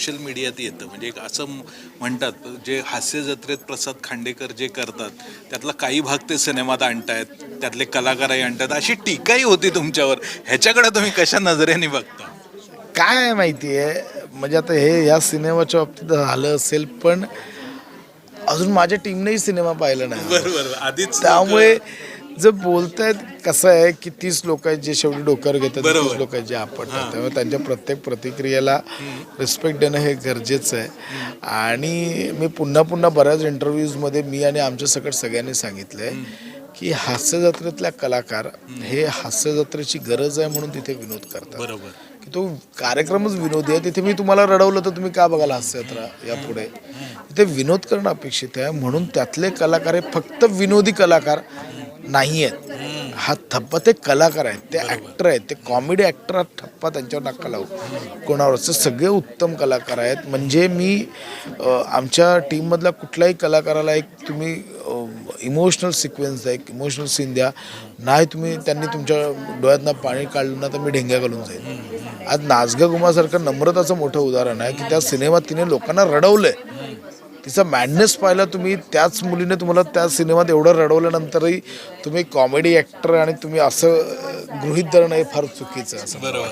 Social मीडियात येतं. म्हणजे एक असं म्हणतात जे हास्य जत्रेत प्रसाद खांडेकर जे करतात त्यातला काही भाग ते सिनेमात आणतायत त्यातले कलाकारही आणतात अशी टीकाही होती तुमच्यावर. ह्याच्याकडे तुम्ही कशा नजरेने बघता? काय माहिती आहे म्हणजे आता हे या सिनेमाच्या बाबतीत झालं असेल पण अजून माझ्या टीमनेही सिनेमा पाहिला नाही. बरोबर. आधीच त्यामुळे जर बोलतायत कसं आहे की तीस लोक आहेत जे शेवटी डोक्यावर घेतात. तीस लोक आहेत जे आपटतात. त्यामुळे त्यांच्या प्रत्येक प्रतिक्रियेला रिस्पेक्ट देणं हे गरजेचं आहे. आणि मी पुन्हा पुन्हा बऱ्याच इंटरव्ह्यूजमध्ये मी आणि आमच्या सकट सगळ्यांनी सांगितलं आहे की हास्य जत्रेतल्या कलाकार हे हास्य जत्रेची गरज आहे म्हणून तिथे विनोद करतात. बरोबर. की तो कार्यक्रमच विनोदी आहे. तिथे मी तुम्हाला रडवलं तर तुम्ही का बघाल हास्ययात्रा यापुढे? तिथे विनोद करणं अपेक्षित आहे. म्हणून त्यातले कलाकार हे फक्त विनोदी कलाकार नाही आहेत हा थप्पा ते कलाकार आहेत. ते ॲक्टर आहेत. ते कॉमेडी ॲक्टर हा थप्पा त्यांच्यावर नका लावू. कोणावर ते सगळे उत्तम कलाकार आहेत. म्हणजे मी आमच्या टीममधल्या कुठल्याही कलाकाराला एक तुम्ही इमोशनल सिक्वेन्स द्या एक इमोशनल सीन द्या. नाही तुम्ही त्यांनी तुमच्या डोळ्यातनं पाणी काढलं ना तर मी ढेंग्या घालून जाईल. आज नाचगा गुमासारखं नम्रताचं मोठं उदाहरण आहे की त्या सिनेमात तिने लोकांना रडवलंय. तिचा मॅडनेस पाहिला तुम्ही त्याच मुलीने तुम्हाला त्या सिनेमात एवढं रडवल्यानंतरही तुम्ही कॉमेडी ॲक्टर आणि तुम्ही असं गृहित गृहीत धरणं हे फार चुकीचं असं बरोबर.